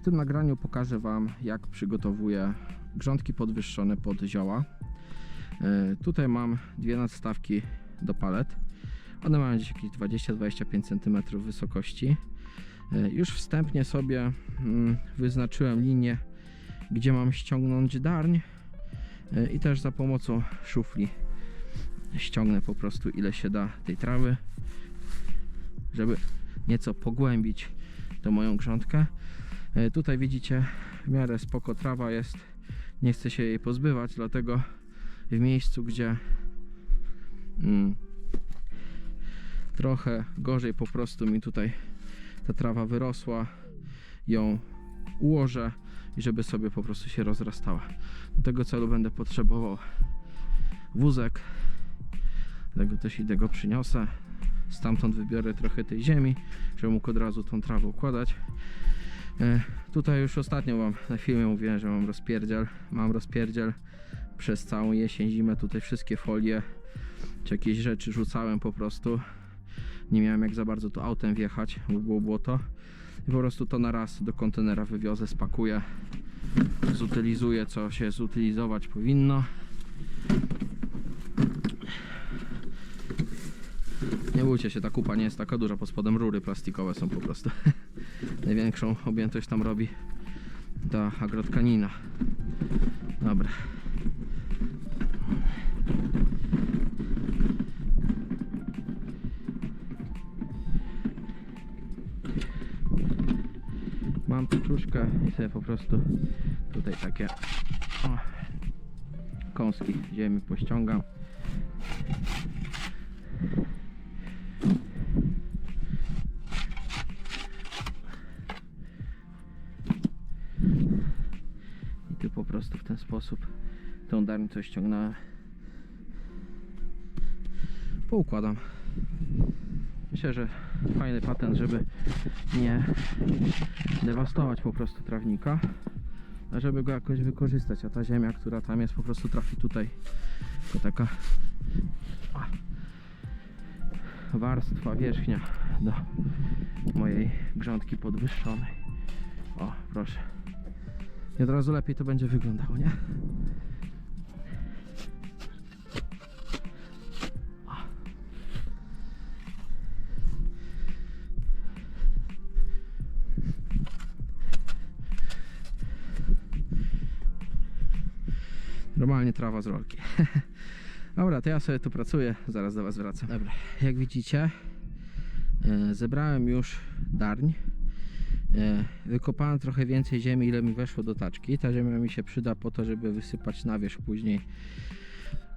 W tym nagraniu pokażę Wam, jak przygotowuję grządki podwyższone pod zioła. E, Tutaj mam dwie nadstawki do palet. One mają gdzieś jakieś 20-25 cm wysokości. E, Już wstępnie sobie mm, wyznaczyłem linię, gdzie mam ściągnąć darń e, i też za pomocą szufli ściągnę po prostu ile się da tej trawy, żeby nieco pogłębić tą moją grządkę. E, Tutaj widzicie w miarę spoko trawa jest, nie chcę się jej pozbywać, dlatego w miejscu, gdzie mm, trochę gorzej po prostu mi tutaj ta trawa wyrosła, ją ułożę i żeby sobie po prostu się rozrastała. Do tego celu będę potrzebował wózek, dlatego też idę go przyniosę. Stamtąd wybiorę trochę tej ziemi, żeby mógł od razu tą trawę układać. E, Tutaj już ostatnio wam na filmie mówiłem, że mam rozpierdziel. Mam rozpierdziel przez całą jesień, zimę. Tutaj wszystkie folie czy jakieś rzeczy rzucałem po prostu. Nie miałem jak za bardzo to autem wjechać, bo było błoto. I po prostu to na raz do kontenera wywiozę, spakuję, zutylizuję co się zutylizować powinno. Nie bójcie się, ta kupa nie jest taka duża, pod spodem rury plastikowe są po prostu. Największą objętość tam robi ta agrotkanina. Dobra. Mam tu kruszkę i sobie po prostu tutaj takie o, kąski ziemi pościągam. Tą darnicą ściągnąłem. Poukładam. Myślę, że fajny patent, żeby nie dewastować po prostu trawnika, a żeby go jakoś wykorzystać. A ta ziemia, która tam jest, po prostu trafi tutaj. To taka warstwa wierzchnia do mojej grządki podwyższonej. O, proszę. I od razu lepiej to będzie wyglądało, nie? Normalnie trawa z rolki. Dobra, to ja sobie tu pracuję, zaraz do Was wracam. Dobra, jak widzicie, e, zebrałem już darń. E, Wykopałem trochę więcej ziemi, ile mi weszło do taczki. Ta ziemia mi się przyda po to, żeby wysypać na wierzch później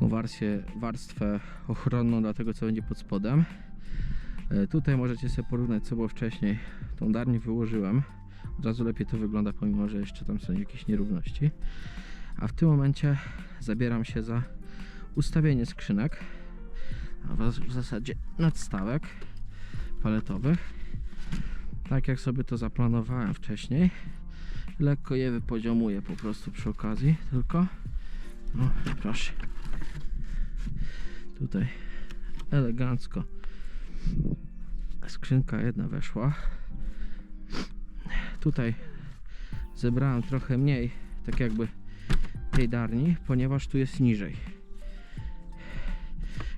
warstwę, warstwę ochronną dla tego, co będzie pod spodem. E, Tutaj możecie sobie porównać, co było wcześniej. Tą darnię wyłożyłem. Od razu lepiej to wygląda, pomimo że jeszcze tam są jakieś nierówności. A w tym momencie zabieram się za ustawienie skrzynek, a w zasadzie nadstawek paletowych. Tak jak sobie to zaplanowałem wcześniej. Lekko je wypoziomuję po prostu przy okazji, tylko. O, proszę. Tutaj elegancko skrzynka jedna weszła. Tutaj zebrałem trochę mniej, tak jakby tej darni, ponieważ tu jest niżej.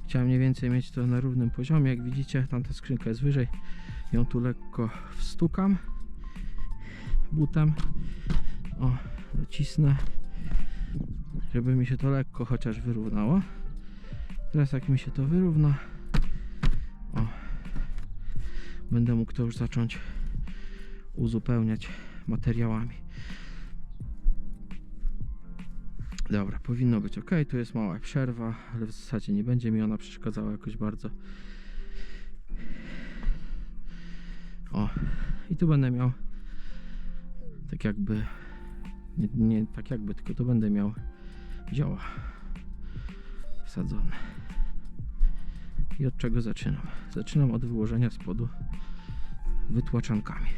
Chciałem mniej więcej mieć to na równym poziomie. Jak widzicie, tamta skrzynka jest wyżej. Ją tu lekko wstukam butem. O, docisnę, żeby mi się to lekko chociaż wyrównało. Teraz jak mi się to wyrówna, o, będę mógł to już zacząć uzupełniać materiałami. Dobra, powinno być ok. Tu jest mała przerwa, ale w zasadzie nie będzie mi ona przeszkadzała jakoś bardzo. O, i tu będę miał tak jakby, nie, nie tak jakby, tylko tu będę miał zioła wsadzone. I od czego zaczynam? Zaczynam od wyłożenia spodu wytłaczankami.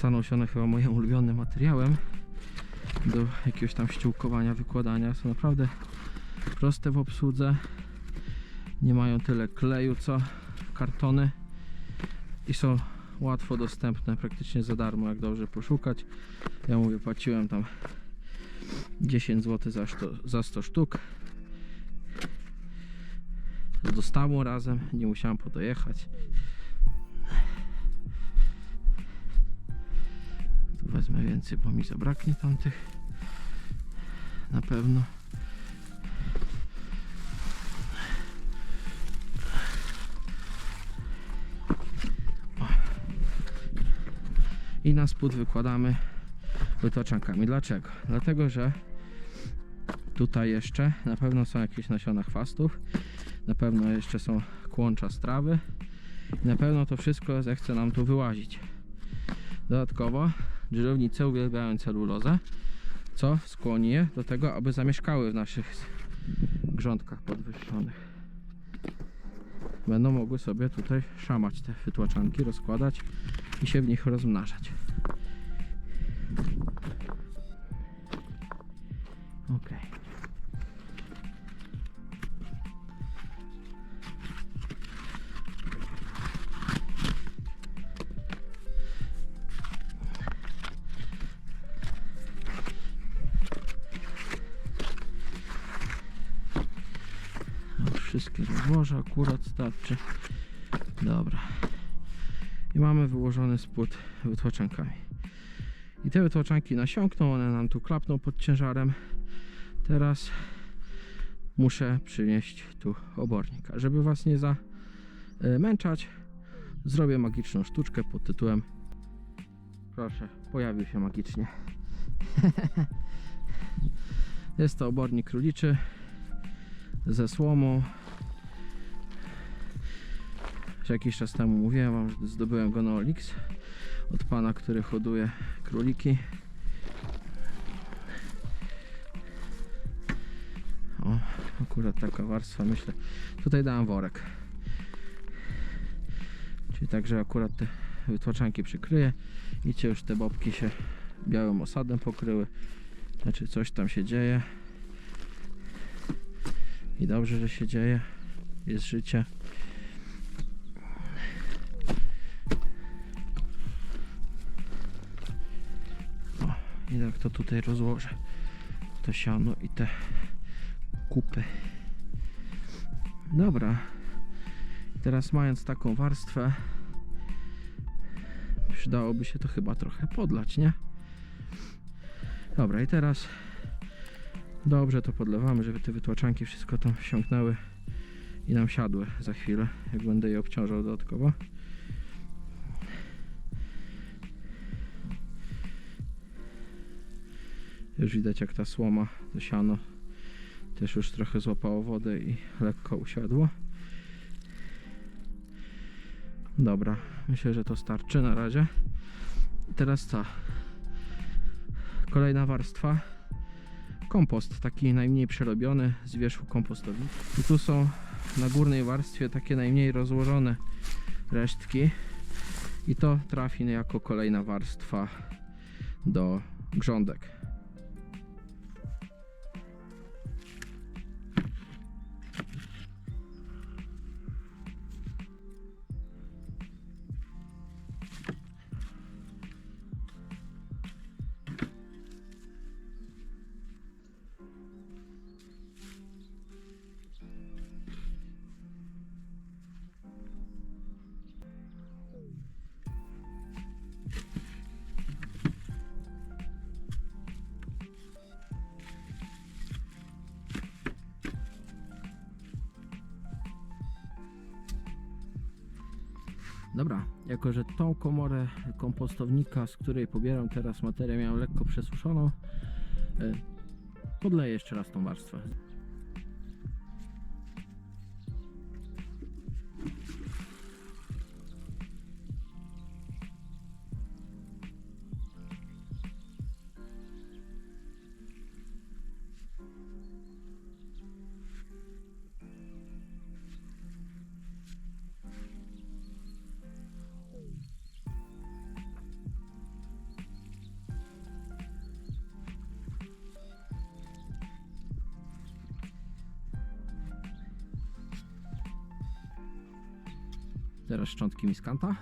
Staną się one chyba moim ulubionym materiałem do jakiegoś tam ściółkowania, wykładania. Są naprawdę proste w obsłudze. Nie mają tyle kleju co kartony i są łatwo dostępne, praktycznie za darmo, jak dobrze poszukać. Ja mówię, płaciłem tam 10 zł za 100, za 100 sztuk. Z dostawą razem, nie musiałem po wezmę więcej, bo mi zabraknie tamtych. Na pewno. I na spód wykładamy wytłaczankami. Dlaczego? Dlatego, że tutaj jeszcze na pewno są jakieś nasiona chwastów, na pewno jeszcze są kłącza strawy i na pewno to wszystko zechce nam tu wyłazić. Dodatkowo dżdżownice uwielbiają celulozę, co skłoni je do tego, aby zamieszkały w naszych grządkach podwyższonych. Będą mogły sobie tutaj szamać te wytłaczanki, rozkładać i się w nich rozmnażać. Ok. Rozłożę akurat starczy. Dobra. I mamy wyłożony spód wytłaczankami. I te wytłaczanki nasiąkną, one nam tu klapną pod ciężarem. Teraz muszę przynieść tu obornik. A żeby Was nie zamęczać, zrobię magiczną sztuczkę pod tytułem Proszę, pojawił się magicznie. Jest to obornik króliczy ze słomą. Już jakiś czas temu mówiłem Wam, że zdobyłem go na Olix od pana, który hoduje króliki. O, akurat taka warstwa, myślę. Tutaj dałem worek. Czyli także akurat te wytłaczanki przykryję. Widzicie, już te bobki się białym osadem pokryły. Znaczy coś tam się dzieje. I dobrze, że się dzieje. Jest życie. Tak to tutaj rozłożę. To siano i te kupy. Dobra. Teraz mając taką warstwę, przydałoby się to chyba trochę podlać, nie? Dobra, i teraz dobrze to podlewamy, żeby te wytłaczanki wszystko tam wsiąknęły i nam siadły za chwilę, jak będę je obciążał dodatkowo. Już widać jak ta słoma, to siano też już trochę złapało wodę i lekko usiadło. Dobra, myślę, że to starczy na razie. Teraz co? Kolejna warstwa. Kompost, taki najmniej przerobiony z wierzchu kompostowi. I tu są na górnej warstwie takie najmniej rozłożone resztki. I to trafi jako kolejna warstwa do grządek. Dobra, jako że tą komorę kompostownika, z której pobieram teraz materię, miałem lekko przesuszoną, e, podleję jeszcze raz tą warstwę. Teraz szczątki miskanta.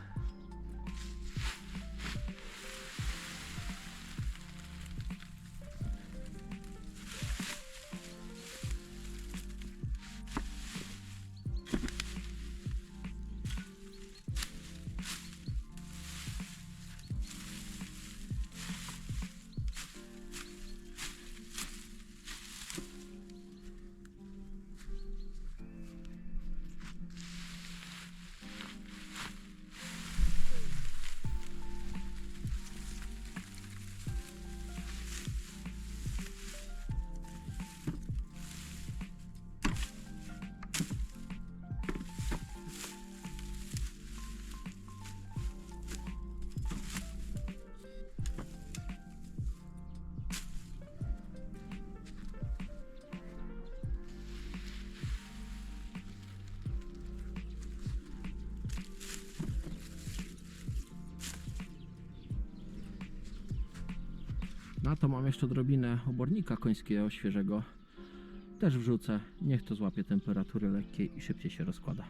Na to mam jeszcze odrobinę obornika końskiego świeżego. Też wrzucę. Niech to złapie temperatury lekkiej i szybciej się rozkłada.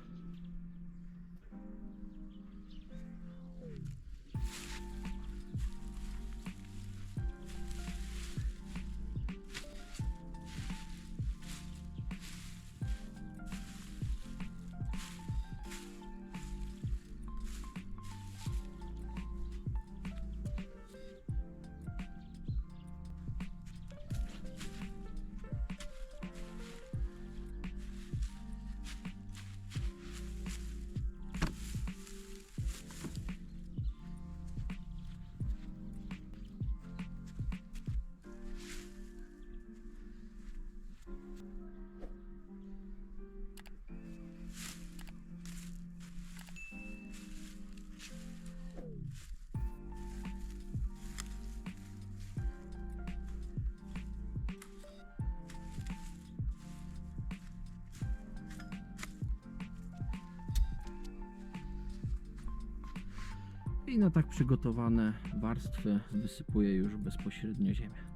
I na tak przygotowane warstwy wysypuję już bezpośrednio ziemię.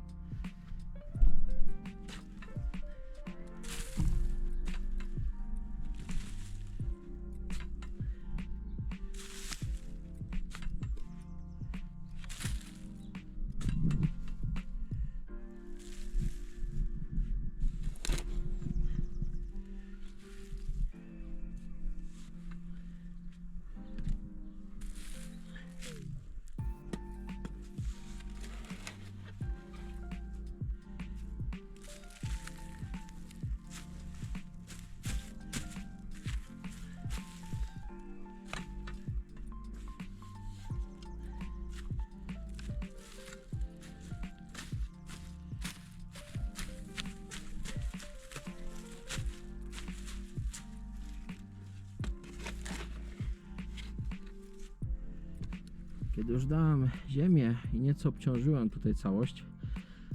Kiedy już dałem ziemię i nieco obciążyłem tutaj całość,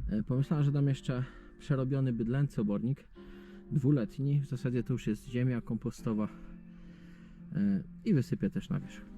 e, pomyślałem, że dam jeszcze przerobiony bydlęcy obornik, dwuletni, w zasadzie to już jest ziemia kompostowa e, i wysypię też na wierzch.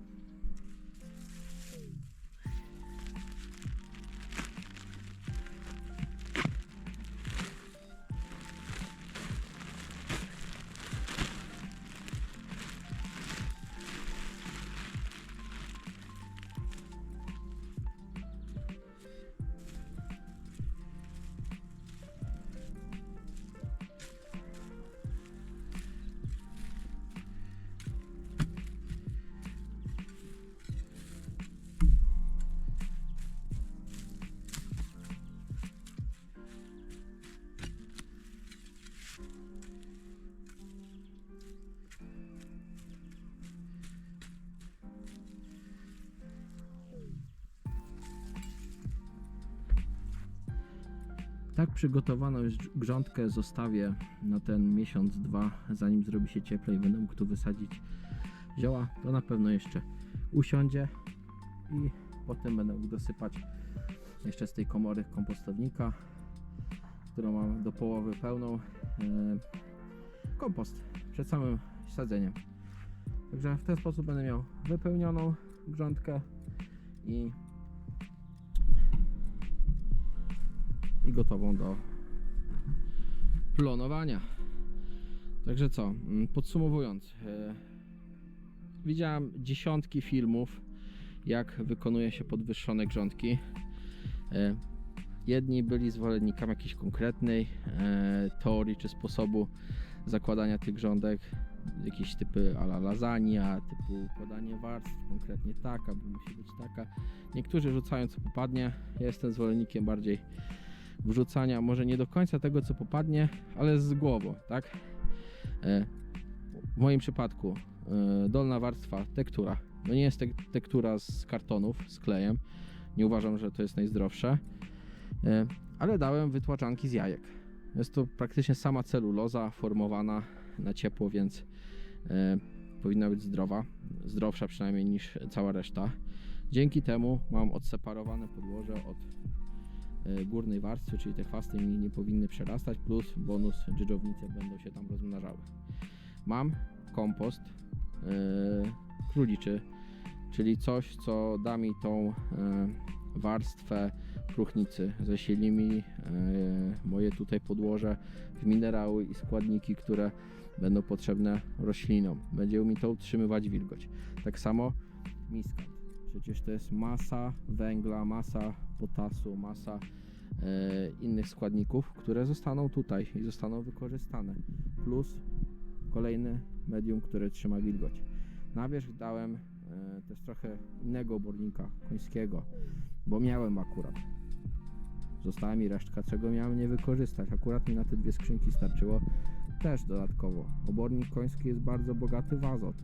Tak przygotowaną już grządkę zostawię na ten miesiąc, dwa, zanim zrobi się cieplej będę mógł tu wysadzić zioła. To na pewno jeszcze usiądzie i potem będę mógł dosypać jeszcze z tej komory kompostownika, którą mam do połowy pełną, e, kompost przed samym sadzeniem. Także w ten sposób będę miał wypełnioną grządkę i i gotową do plonowania. Także co, mm, podsumowując, e, widziałem dziesiątki filmów, jak wykonuje się podwyższone grządki. E, Jedni byli zwolennikami jakiejś konkretnej e, teorii czy sposobu zakładania tych grządek, jakieś typy ala lasagna, typu układanie warstw, konkretnie taka, bo musi być taka. Niektórzy rzucają co popadnie. Ja jestem zwolennikiem bardziej wrzucania, może nie do końca tego co popadnie, ale z głową, tak? E, w moim przypadku e, dolna warstwa tektura. To nie jest tek- tektura z kartonów, z klejem. Nie uważam, że to jest najzdrowsze. E, Ale dałem wytłaczanki z jajek. Jest to praktycznie sama celuloza formowana na ciepło, więc powinna być zdrowa. Zdrowsza przynajmniej niż cała reszta. Dzięki temu mam odseparowane podłoże od górnej warstwy, czyli te chwasty mi nie powinny przerastać, plus bonus dżdżownice będą się tam rozmnażały. Mam kompost e, króliczy, czyli coś, co da mi tą e, warstwę próchnicy, zasili mi e, moje tutaj podłoże w minerały i składniki, które będą potrzebne roślinom. Będzie mi to utrzymywać wilgoć. Tak samo miskant. Przecież to jest masa węgla, masa potasu, masa e, innych składników, które zostaną tutaj i zostaną wykorzystane. Plus kolejne medium, które trzyma wilgoć. Na wierzch dałem e, też trochę innego obornika końskiego, bo miałem akurat. Została mi resztka, czego miałem nie wykorzystać. Akurat mi na te dwie skrzynki starczyło też dodatkowo. Obornik koński jest bardzo bogaty w azot.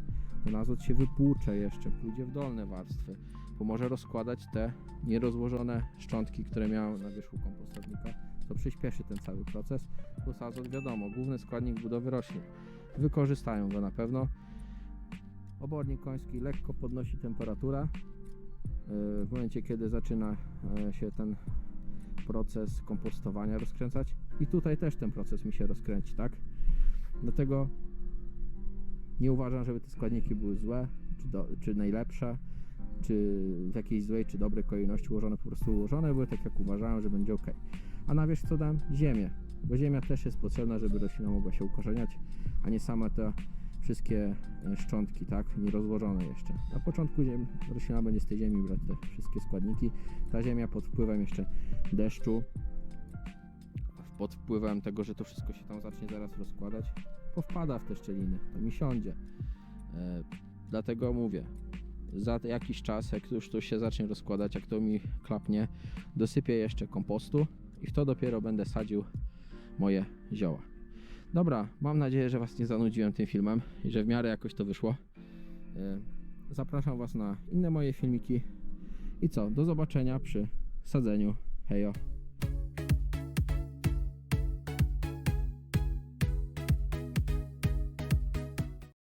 Ten azot się wypłucze jeszcze, pójdzie w dolne warstwy. Pomoże rozkładać te nierozłożone szczątki, które miałem na wierzchu kompostownika, co przyspieszy ten cały proces. Plus azot wiadomo, główny składnik budowy roślin. Wykorzystają go na pewno. Obornik koński lekko podnosi temperaturę. Yy, W momencie, kiedy zaczyna e, się ten proces kompostowania rozkręcać i tutaj też ten proces mi się rozkręci, tak? Dlatego nie uważam, żeby te składniki były złe, czy, do, czy najlepsze, czy w jakiejś złej, czy dobrej kolejności ułożone, po prostu ułożone były tak, jak uważałem, że będzie ok. A na wierzch co dam? Ziemię, bo ziemia też jest potrzebna, żeby roślina mogła się ukorzeniać, a nie same te wszystkie e, szczątki, tak, nierozłożone jeszcze. Na początku ziem, roślina będzie z tej ziemi brać te wszystkie składniki. Ta ziemia pod wpływem jeszcze deszczu, pod wpływem tego, że to wszystko się tam zacznie zaraz rozkładać, powpada w te szczeliny, to mi siądzie. E, dlatego mówię, za jakiś czas, jak już to się zacznie rozkładać, jak to mi klapnie, dosypię jeszcze kompostu i w to dopiero będę sadził moje zioła. Dobra, mam nadzieję, że Was nie zanudziłem tym filmem i że w miarę jakoś to wyszło. E, Zapraszam Was na inne moje filmiki. I co, do zobaczenia przy sadzeniu. Hejo.